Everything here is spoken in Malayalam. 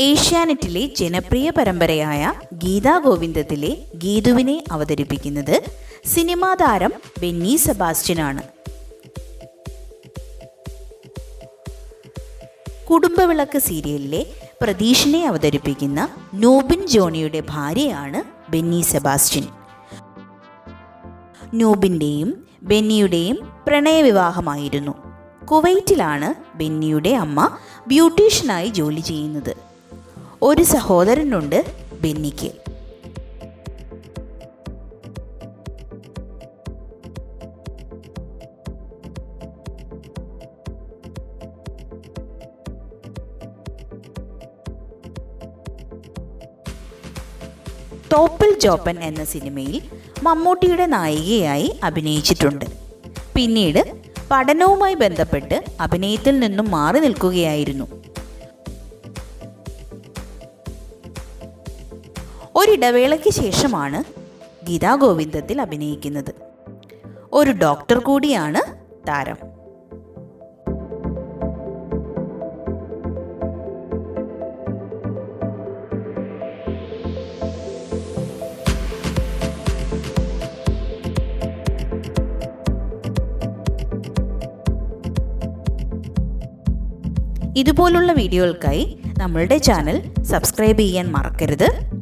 ഏഷ്യാനെറ്റിലെ ജനപ്രിയ പരമ്പരയായ ഗീതാ ഗോവിന്ദത്തിലെ ഗീതുവിനെ അവതരിപ്പിക്കുന്നത് സിനിമാ താരം ബെന്നി സെബാസ്റ്റ്യനാണ്. കുടുംബവിളക്ക് സീരിയലിലെ പ്രതീഷിനെ അവതരിപ്പിക്കുന്ന നോബിൻ ജോണിയുടെ ഭാര്യയാണ് ബെന്നി സെബാസ്റ്റ്യൻ. നോബിന്റെയും ബെന്നിയുടെയും പ്രണയവിവാഹമായിരുന്നു. കുവൈറ്റിലാണ് ബെന്നിയുടെ അമ്മ ബ്യൂട്ടീഷ്യനായി ജോലി ചെയ്യുന്നത്. ഒരു സഹോദരനുണ്ട് ബെന്നിക്ക്. തോപ്പിൽ ജോപ്പൻ എന്ന സിനിമയിൽ മമ്മൂട്ടിയുടെ നായികയായി അഭിനയിച്ചിട്ടുണ്ട്. പിന്നീട് പഠനവുമായി ബന്ധപ്പെട്ട് അഭിനയത്തിൽ നിന്നും മാറി നിൽക്കുകയായിരുന്നു. ഒരിടവേളയ്ക്ക് ശേഷമാണ് ഗീതാ ഗോവിന്ദത്തിൽ അഭിനയിക്കുന്നത്. ഒരു ഡോക്ടർ കൂടിയാണ് താരം. ഇതുപോലുള്ള വീഡിയോകൾക്കായി നമ്മളുടെ ചാനൽ സബ്സ്ക്രൈബ് ചെയ്യാൻ മറക്കരുത്.